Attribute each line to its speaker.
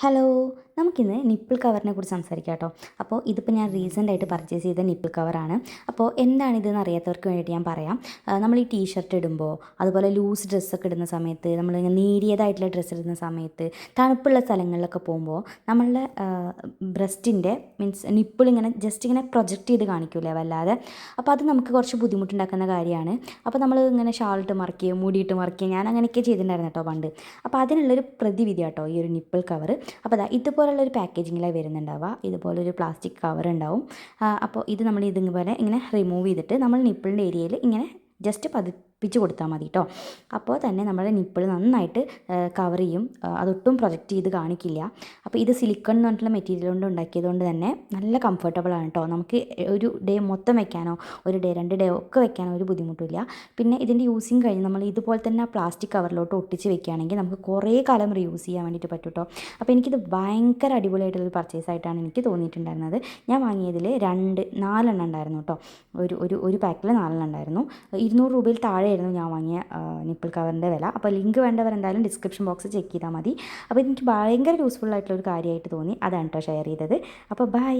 Speaker 1: Hello നമുക്കിന്ന് nipple കവറിനെ കുറിച്ച് സംസാരിക്കാം കേട്ടോ. അപ്പോൾ ഇതിപ്പോൾ ഞാൻ റീസെന്റ് ആയിട്ട് പർച്ചേസ് ചെയ്ത നിപ്പിൾ കവറാണ് അപ്പോൾ എന്താണിതെന്ന് അറിയാത്തവർക്ക് വേണ്ടി ഞാൻ പറയാം. നമ്മൾ ഈ ടീഷർട്ട് ഇടുമ്പോൾ അതുപോലെ ലൂസ് ഡ്രസ്സൊക്കെ ഇടുന്ന സമയത്ത് നമ്മൾ നേരിയതായിട്ടുള്ള ഡ്രസ്സ് ഇടുന്ന സമയത്ത് തണുപ്പുള്ള സ്ഥലങ്ങളിലൊക്കെ പോകുമ്പോൾ നമ്മളുടെ ബ്രസ്റ്റിന്റെ മീൻസ് നിപ്പിൾ ഇങ്ങനെ ജസ്റ്റ് ഇങ്ങനെ പ്രൊജക്റ്റ് ചെയ്ത് കാണിക്കൂലേ വല്ലാതെ. അപ്പോൾ അത് നമുക്ക് കുറച്ച് ബുദ്ധിമുട്ടുണ്ടാക്കുന്ന കാര്യമാണ്. അപ്പോൾ നമ്മൾ ഇങ്ങനെ ഷാളിട്ട് മറക്കുകയും മൂടിയിട്ട് മറക്കുകയും ഞാൻ അങ്ങനെയൊക്കെ ചെയ്തിട്ടുണ്ടായിരുന്നു കേട്ടോ പണ്ട്. അപ്പോൾ അതിനുള്ളൊരു പ്രതിവിധി കേട്ടോ ഈ ഒരു നിപ്പിൾ കവർ അപ്പോൾ അതാ ഇതുപോലുള്ള ഒരു പാക്കേജിങ്ങിലാണ് വരുന്നുണ്ടാവുക. ഇതുപോലൊരു പ്ലാസ്റ്റിക് കവർ ഉണ്ടാവും. അപ്പോൾ ഇത് നമ്മൾ ഇതുപോലെ ഇങ്ങനെ റിമൂവ് ചെയ്തിട്ട് നമ്മൾ നിപ്പിളിന്റെ ഏരിയയിൽ ഇങ്ങനെ ജസ്റ്റ് പതിപ്പിച്ച് കൊടുത്താൽ മതി കേട്ടോ അപ്പോൾ തന്നെ നമ്മുടെ നിപ്പിൾ നന്നായിട്ട് കവർ ചെയ്യും. അതൊട്ടും പ്രൊജക്റ്റ് ചെയ്ത് കാണിക്കില്ല. അപ്പോൾ ഇത് സിലിക്കൺ എന്ന് പറഞ്ഞിട്ടുള്ള മെറ്റീരിയൽ കൊണ്ട് ഉണ്ടാക്കിയത് കൊണ്ട് തന്നെ നല്ല കംഫർട്ടബിൾ ആണ് കേട്ടോ നമുക്ക് ഒരു ഡേ മൊത്തം വെക്കാനോ ഒരു ഡേ രണ്ട് ഡേ ഒക്കെ വെക്കാനോ ഒരു ബുദ്ധിമുട്ടില്ല പിന്നെ ഇതിന്റെ യൂസിങ് കഴിഞ്ഞ് നമ്മൾ ഇതുപോലെ തന്നെ പ്ലാസ്റ്റിക് കവറിലോട്ട് ഒട്ടിച്ച് വെക്കുകയാണെങ്കിൽ നമുക്ക് കുറേ കാലം റീയൂസ് ചെയ്യാൻ വേണ്ടിയിട്ട് പറ്റും കേട്ടോ അപ്പോൾ എനിക്കിത് ഭയങ്കര അടിപൊളിയായിട്ടുള്ളൊരു പർച്ചേസ് ആയിട്ടാണ് എനിക്ക് തോന്നിയിട്ടുണ്ടായിരുന്നത്. ഞാൻ വാങ്ങിയതിൽ രണ്ട് നാലെണ്ണം ഉണ്ടായിരുന്നു കേട്ടോ ഒരു ഒരു ഒരു പാക്കിൽ നാലെണ്ണം ഉണ്ടായിരുന്നു. ഇരുന്നൂറ് രൂപയിൽ താഴെയായിരുന്നു ഞാൻ വാങ്ങിയ നിപ്പിൾ കവറിന്റെ വില. അപ്പോൾ ലിങ്ക് വേണ്ടവർ എന്തായാലും ഡിസ്ക്രിപ്ഷൻ ബോക്സ് ചെക്ക് ചെയ്താൽ മതി. അപ്പോൾ എനിക്ക് ഭയങ്കര യൂസ്ഫുൾ ആയിട്ടുള്ള ഒരു കാര്യമായിട്ട് തോന്നി. അതാണ് കേട്ടോ ഷെയർ ചെയ്തത്. അപ്പോൾ ബൈ